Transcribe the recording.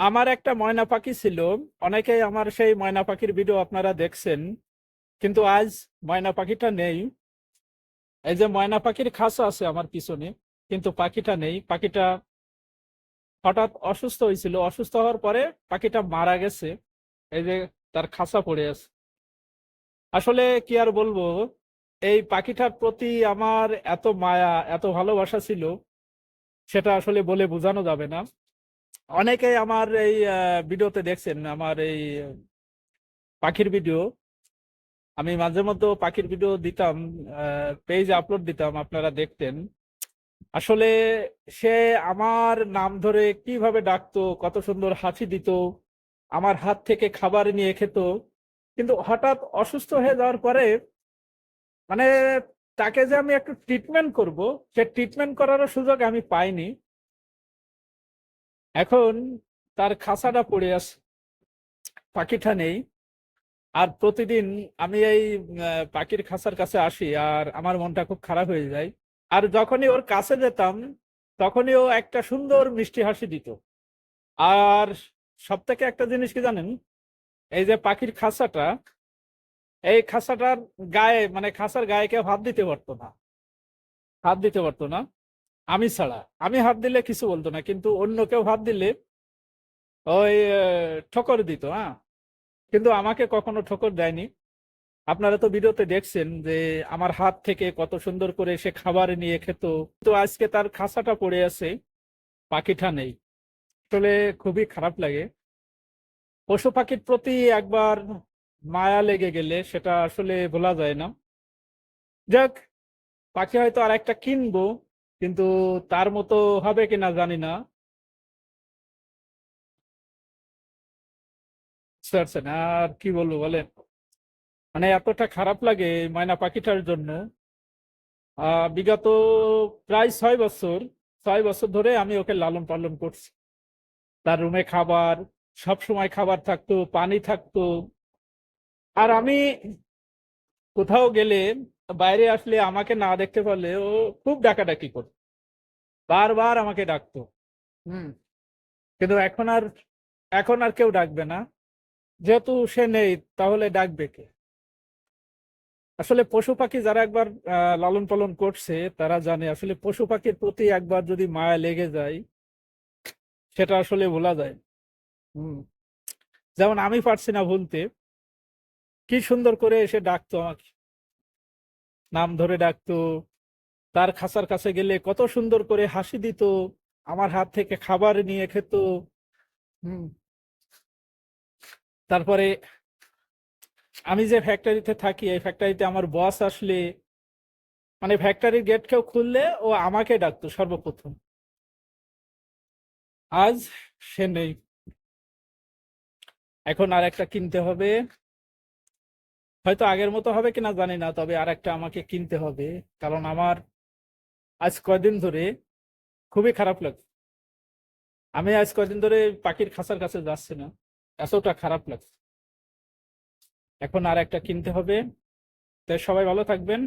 আমার একটা ময়না পাখি ছিল। অনেকেই আমার সেই ময়না পাখির ভিডিও আপনারা দেখছেন। কিন্তু আজ ময়না পাখিটা নেই। এই যে ময়না পাখির খাঁচা আছে আমার পিছনে, কিন্তু পাখিটা নেই। পাখিটা হঠাৎ অসুস্থ হয়েছিল। অসুস্থ হওয়ার পরে পাখিটা মারা গেছে। এই যে তার খাঁচা পড়ে আছে। আসলে কি আর বলব? এই পাখিটার প্রতি আমার এত মায়া, এত ভালোবাসা ছিল, সেটা আসলে বলে বোঝানো যাবে না। অনেকেই আমার এই ভিডিওতে দেখছেন, আমার এই পাখির ভিডিও। আমি মাঝে মধ্যে পাখির ভিডিও দিতাম পেজে আপলোড দিতাম, আপনারা দেখতেন। আসলে সে আমার নাম ধরে কীভাবে ডাকতো, কত সুন্দর হাসি দিত, আমার হাত থেকে খাবার নিয়ে খেত। কিন্তু হঠাৎ অসুস্থ হয়ে যাওয়ার পরে মানে তাকে যে আমি একটু ট্রিটমেন্ট করব, সে ট্রিটমেন্ট করারও সুযোগ আমি পাইনি। এখন তার খাঁচাটা পড়ে আছে, পাখিটা নেই। আর প্রতিদিন আমি এই পাখির খাঁচার কাছে আসি আর আমার মনটা খুব খারাপ হয়ে যায়। আর যখনই ওর কাছে যেতাম, তখনই ও একটা সুন্দর মিষ্টি হাসি দিত। আর সব থেকে একটা জিনিস কি জানেন? এই যে পাখির খাঁচাটা এই খাঁচাটার গায়ে মানে খাঁচার গায়ে কেউ হাত দিতে পারতো না। হাত দিতে পারতো না। আমি ছাড়া। আমি হাত দিলে কিছু বলতো না, কিন্তু অন্য কেউ হাত দিলে ওই ঠোকর দিত হ্যাঁ? কিন্তু আমাকে কখনো ঠোকর দেয়নি। আপনারা তো ভিডিওতে দেখছেন যে আমার হাত থেকে কত সুন্দর করে সে খাবার নিয়ে খেত। তো আজকে তার খাঁচাটা পড়ে আছে, পাখিটা নেই। আসলে খুবই খারাপ লাগে। পশু পাখির প্রতি একবার মায়া লেগে গেলে সেটা আসলে ভোলা যায় না। যাক, পাখি হয়তো আর একটা কিনবো। কিন্তু তার মতো হবে কিনা জানি না। আর কি বলব বলেন? মানে এতটা খারাপ লাগে ময়না পাখিটার জন্য। বিগত প্রায় ছয় বছর ছয় বছর ধরে আমি ওকে লালন পালন করছি। তার রুমে খাবার, সব সময় খাবার থাকতো, পানি থাকতো। আর আমি কোথাও গেলে বাইরে আসলে আমাকে না দেখতে পারলে ও খুব ডাকাডাকি করতো। বারবার আমাকে ডাকতো। হুম। কিন্তু এখন আর এখন আর কেউ ডাকবে না। যেহেতু সে নেই তাহলে ডাকবে কে? আসলে পশু পাখি যারা একবার লালন পালন করছে তারা জানে আসলে পশু পাখির প্রতি একবার যদি মায়া লেগে যায় সেটা আসলে ভোলা যায়। হুম। যেমন আমি পারছি না ভুলতে কি সুন্দর করে এসে ডাকতো আমাকে। নাম ধরে ডাকতো। তার খাঁচার কাছে গেলে কত সুন্দর করে হাসি দিত। আমার হাত থেকে খাবার নিয়ে খেত। তারপরে আমি যে ফ্যাক্টরিতে থাকি, এই ফ্যাক্টরিতে আমার বস আসলে মানে ফ্যাক্টরির গেট কেউ খুললে ও আমাকে ডাকতো সর্বপ্রথম। আজ সে নেই। এখন আর একটা কিনতে হবে। হয়তো আগের মতো হবে কিনা জানি না, তবে আর একটা আমাকে কিনতে হবে। কারণ আমার আজ কয়দিন ধরে খুবই খারাপ লাগছে। আমি আজ কয়দিন ধরে পাখির খাঁচার কাছে যাচ্ছি না, এতটা খারাপ লাগছে। এখন আর একটা কিনতে হবে। তাই সবাই ভালো থাকবেন।